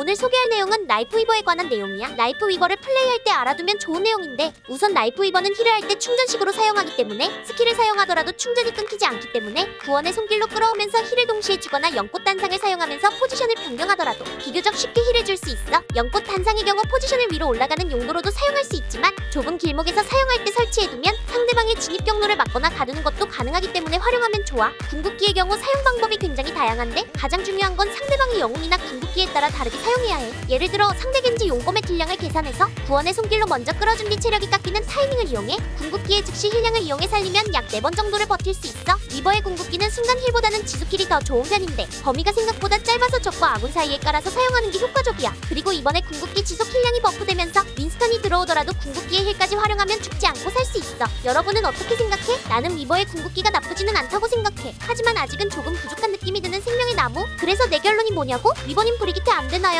오늘 소개할 내용은 라이프 위버에 관한 내용이야. 라이프 위버를 플레이할 때 알아두면 좋은 내용인데 우선 라이프 위버는 힐을 할 때 충전식으로 사용하기 때문에 스킬을 사용하더라도 충전이 끊기지 않기 때문에 구원의 손길로 끌어오면서 힐을 동시에 주거나 연꽃 단상을 사용하면서 포지션을 변경하더라도 비교적 쉽게 힐을 줄 수 있어. 연꽃 단상의 경우 포지션을 위로 올라가는 용도로도 사용할 수 있지만 좁은 길목에서 사용할 때 설치해두면 상대방의 진입 경로를 막거나 가두는 것도 가능하기 때문에 활용하면 좋아. 궁극기의 경우 사용 방법이 굉장히 다양한데 가장 중요한 건 상대방의 영웅이나 궁극기에 따라 다르게 사용해야 해. 예를 들어 상대 겐지 용검의 딜량을 계산해서 구원의 손길로 먼저 끌어준 뒤 체력이 깎이는 타이밍을 이용해 궁극기의 즉시 힐량을 이용해 살리면 약 4번 정도를 버틸 수 있어. 리버의 궁극기는 순간 힐보다는 지속 힐이 더 좋은 편인데 범위가 생각보다 짧아서 적과 아군 사이에 깔아서 사용하는 게 효과적이야. 그리고 이번에 궁극기 지속 힐량이 윈 스턴이 들어오더라도 궁극기의 힐까지 활용하면 죽지 않고 살 수 있어. 여러분은 어떻게 생각해? 나는 리버의 궁극기가 나쁘지는 않다고 생각해. 하지만 아직은 조금 부족한 느낌이 드는 생명의 나무? 그래서 내 결론이 뭐냐고? 리버님 브리기테 안 되나요?